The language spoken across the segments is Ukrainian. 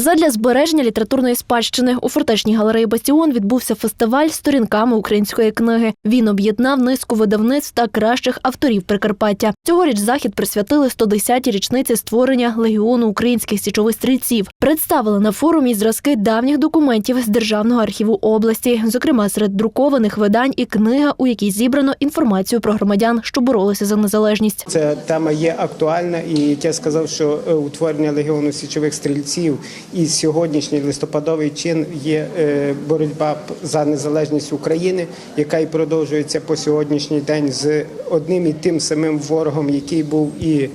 Задля збереження літературної спадщини у фортечній галереї Бастіон відбувся фестиваль сторінками української книги. Він об'єднав низку видавництв та кращих авторів Прикарпаття. Цьогоріч захід присвятили 110-й річниці створення легіону українських січових стрільців. Представили на форумі зразки давніх документів з державного архіву області, зокрема серед друкованих видань і книга, у якій зібрано інформацію про громадян, що боролися за незалежність. Ця тема є актуальна, і я сказав, що е, утворення легіону січових стрільців і сьогоднішній листопадовий чин є е, боротьба за незалежність України, яка і продовжується по сьогоднішній день з одним і тим самим ворогом, який був і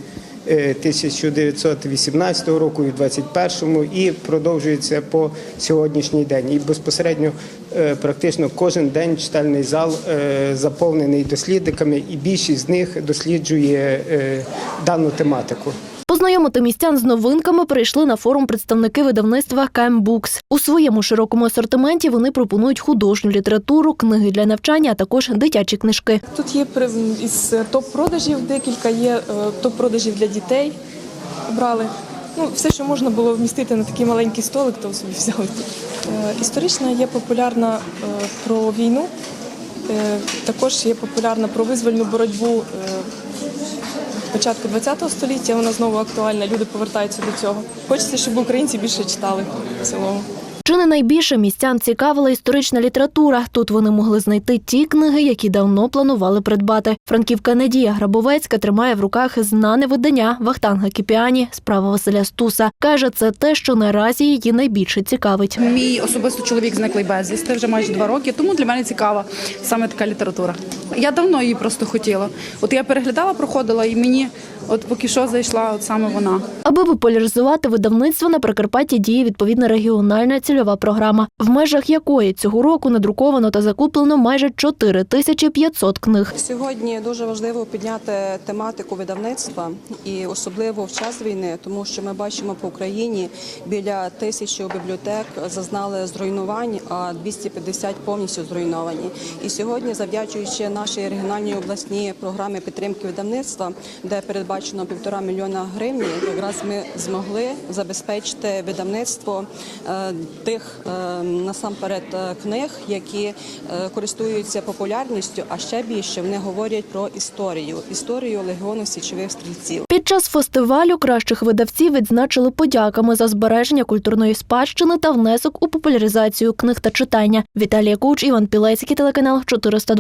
е, 1918 року, і в 21-му, і продовжується по сьогоднішній день. І безпосередньо е, практично кожен день читальний зал е, заповнений дослідниками, і більшість з них досліджує е, дану тематику. Познайомити містян з новинками прийшли на форум представники видавництва Books. У своєму широкому асортименті вони пропонують художню літературу, книги для навчання, а також дитячі книжки. Тут є із топ-продажів декілька, є е, топ-продажів для дітей. Брали. Ну, все, що можна було вмістити на такий маленький столик, то собі взяли. Е, Історична є популярна е, про війну, е, також є популярна про визвольну боротьбу е, початку ХХ століття. Вона знову актуальна, люди повертаються до цього. Хочеться, щоб українці більше читали в цілому. Чи не найбільше містян цікавила історична література? Тут вони могли знайти ті книги, які давно планували придбати. Франківка Надія Грабовецька тримає в руках знане видання Вахтанга Кіпіані Справа Василя Стуса. каже, це те, що наразі її найбільше цікавить. Мій особисто чоловік зниклий безвісти вже майже два роки, тому для мене цікава саме така література. Я давно її просто хотіла. От я переглядала, проходила, і мені от поки що зайшла от саме вона. Аби популяризувати видавництво на Прикарпатті діє відповідна регіональна цільова програма, в межах якої цього року надруковано та закуплено майже 4500 книг. Сьогодні дуже важливо підняти тематику видавництва і особливо в час війни, тому що ми бачимо по Україні біля тисячі бібліотек зазнали зруйнувань, а 250 повністю зруйновані. І сьогодні, завдячуючи нашій регіональній обласній програмі підтримки видавництва, де передбачено півтора мільйона гривень, якраз ми змогли забезпечити видавництво е, тих е, насамперед е, книг, які е, користуються популярністю, а ще більше вони говорять про історію, історію легіону січових стрільців. Під час фестивалю кращих видавців відзначили подяками за збереження культурної спадщини та внесок у популяризацію книг та читання. Віталія Куч, Іван Пілецький, телеканал 402.